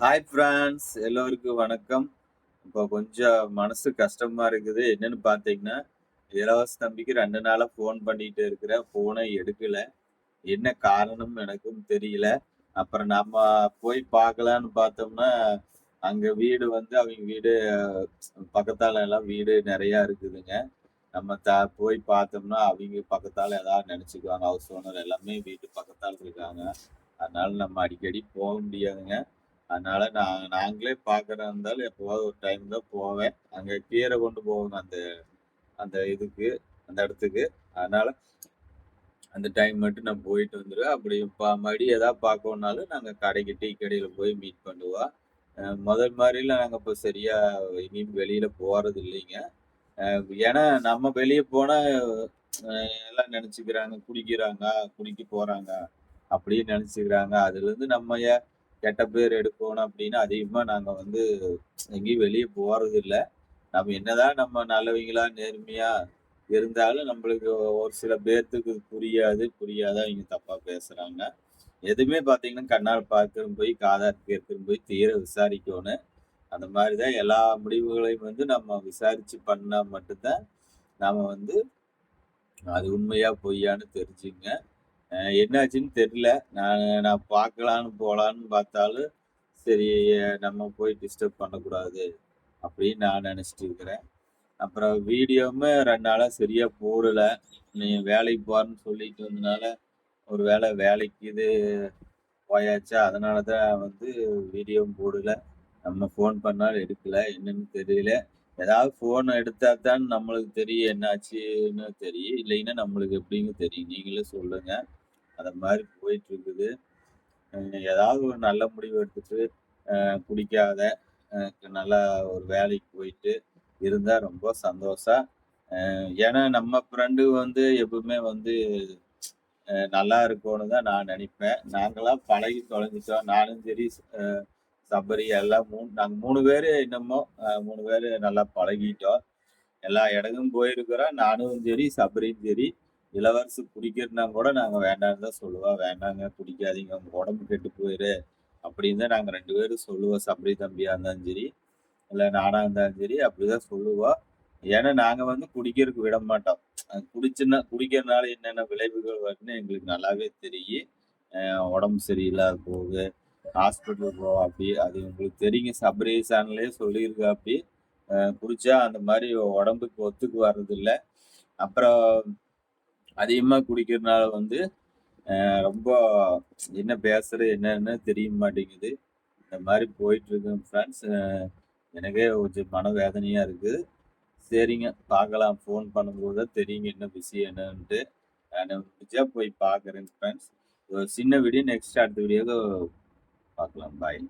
Hi friends எல்லோருக்கும் வணக்கம். இப்போ கொஞ்சம் மனசு கஷ்டமா இருக்குது. என்னன்னு பார்த்தீங்கன்னா இலவச தம்பிக்கு ரெண்டு நாளாக ஃபோன் பண்ணிட்டு இருக்கிற ஃபோனை எடுக்கல. என்ன காரணம் எனக்கும் தெரியல. அப்புறம் நம்ம போய் பார்க்கலான்னு பார்த்தோம்னா அங்கே வீடு வந்து அவங்க வீடு பக்கத்தால எல்லாம் வீடு நிறையா இருக்குதுங்க. நம்ம த போய் பார்த்தோம்னா அவங்க பக்கத்தால் ஏதாவது நினச்சிக்குவாங்க. ஹவுஸ் ஓனர் எல்லாமே வீட்டு பக்கத்தால் இருக்காங்க. அதனால நம்ம அடிக்கடி போக முடியாதுங்க. அதனால நான் நாங்களே பார்க்கறதா இருந்தாலும் எப்போவாவது ஒரு டைம் தான் போவேன். அங்கே கீரை கொண்டு போவாங்க அந்த அந்த இதுக்கு அந்த இடத்துக்கு. அதனால அந்த டைம் மட்டும் நான் போயிட்டு வந்துடுவேன். அப்படி இப்போ மறுபடியும் எதாவது பார்க்கணுன்னாலும் நாங்கள் கடைக்கு டீ கடையில் போய் மீட் பண்ணுவோம் முதல் மாதிரிலாம் நாங்கள் இப்போ சரியாக எங்கேயும் வெளியில் போகிறது இல்லைங்க. ஏன்னா நம்ம வெளியே போனால் எல்லாம் நினச்சிக்கிறாங்க குடிக்கிறாங்க குடிக்க போகிறாங்க அப்படின்னு நினச்சிக்கிறாங்க. அதுலேருந்து நம்ம ஏன் கெட்ட பேர் எடுக்கணும் அப்படின்னு அதிகமாக நாங்கள் வந்து எங்கேயும் வெளியே போகிறது இல்லை. நம்ம என்னதான் நம்ம நல்லவங்களா நேர்மையா இருந்தாலும் நம்மளுக்கு ஒரு சில பேர்த்துக்கு புரியாது. புரியாத அவங்க தப்பா பேசுறாங்க. எதுவுமே பார்த்தீங்கன்னா கண்ணால் பார்க்கணும் போய் காதார் கேட்கணும் போய் தீர விசாரிக்கணும். அந்த மாதிரி தான் எல்லா முடிவுகளையும் வந்து நம்ம விசாரிச்சு பண்ணா மட்டும்தான் நாம வந்து அது உண்மையா பொய்யான்னு தெரிஞ்சுங்க. என்னாச்சுன்னு தெரியல. நான் நான் பார்க்கலான்னு போகலான்னு பார்த்தாலும் சரி நம்ம போய் டிஸ்டர்ப் பண்ணக்கூடாது அப்படின்னு நான் நினச்சிட்டு இருக்கிறேன். அப்புறம் வீடியோவுமே ரெண்டு நாளாக சரியாக போடலை. நீ வேலைக்கு போகிறேன்னு சொல்லிட்டு வந்தனால ஒரு வேளை வேலைக்கு இது போயாச்சா? அதனால தான் வந்து வீடியோவும் போடலை. நம்ம ஃபோன் பண்ணாலும் எடுக்கலை. என்னன்னு தெரியல. ஏதாவது ஃபோன் எடுத்தா தான் நம்மளுக்கு தெரியும் என்னாச்சுன்னு தெரியும். இல்லைன்னா நம்மளுக்கு எப்படின்னு தெரியும். நீங்களே சொல்லுங்க. அந்த மாதிரி போயிட்டு இருக்குது ஏதாவது ஒரு நல்ல முடிவு எடுத்துட்டு குடிக்காத நல்லா ஒரு வேலைக்கு போயிட்டு இருந்தா ரொம்ப சந்தோஷம் ஏன்னா நம்ம ஃப்ரெண்டு வந்து எப்பவுமே வந்து நல்லா இருக்கும்னு தான் நான் நினைப்பேன். நாங்களாம் பழகி தொலைஞ்சிட்டோம். நானும் சரி சபரி எல்லாம் மூணு நாங்கள் மூணு பேர் இன்னமும் மூணு பேர் நல்லா பழகிட்டோம். எல்லா இடமும் போயிருக்கிறோம். நானும் சரி சபரியும் சரி. இளவரசு குடிக்கிறனா கூட நாங்கள் வேண்டாம்னு தான் சொல்லுவோம் வேண்டாங்க குடிக்காதீங்க உங்க உடம்பு கெட்டு போயிரு அப்படின்னு தான் நாங்கள் ரெண்டு பேரும் சொல்லுவோம். சபரி தம்பியாக இருந்தாலும் சரி இல்லை நானாக இருந்தாலும் சரி அப்படிதான் சொல்லுவோம் ஏன்னா நாங்கள் வந்து குடிக்கிறதுக்கு விட மாட்டோம். அது குடிச்சுன்னா குடிக்கிறதுனால என்னென்ன விளைவுகள் வருதுன்னு எங்களுக்கு நல்லாவே தெரியும். உடம்பு சரியில்லாத போகுது ஹாஸ்பிட்டல் போவோம் அப்படி அது உங்களுக்கு தெரியுங்க. சபரி சொல்லியிருக்கா அப்படி குடிச்சா அந்த மாதிரி உடம்புக்கு ஒத்துக்கு வர்றதில்ல அப்புறம் அதிகமாக குடிக்கிறதுனால வந்து ரொம்ப என்ன பேசுறது என்னன்னு தெரிய மாட்டேங்குது. இந்த மாதிரி போயிட்டு இருக்கேன் ஃப்ரெண்ட்ஸ் எனக்கே கொஞ்சம் மனவேதனையா இருக்குது சரிங்க பார்க்கலாம். ஃபோன் பண்ணும்போது தான் தெரியுங்க என்ன விஷயம் என்னன்ட்டு. நான் முடிஞ்சா போய் பார்க்குறேன் ஃப்ரெண்ட்ஸ் ஒரு சின்ன வீடியோ நெக்ஸ்ட் அடுத்த வீடியோ பார்க்கலாம் பாய்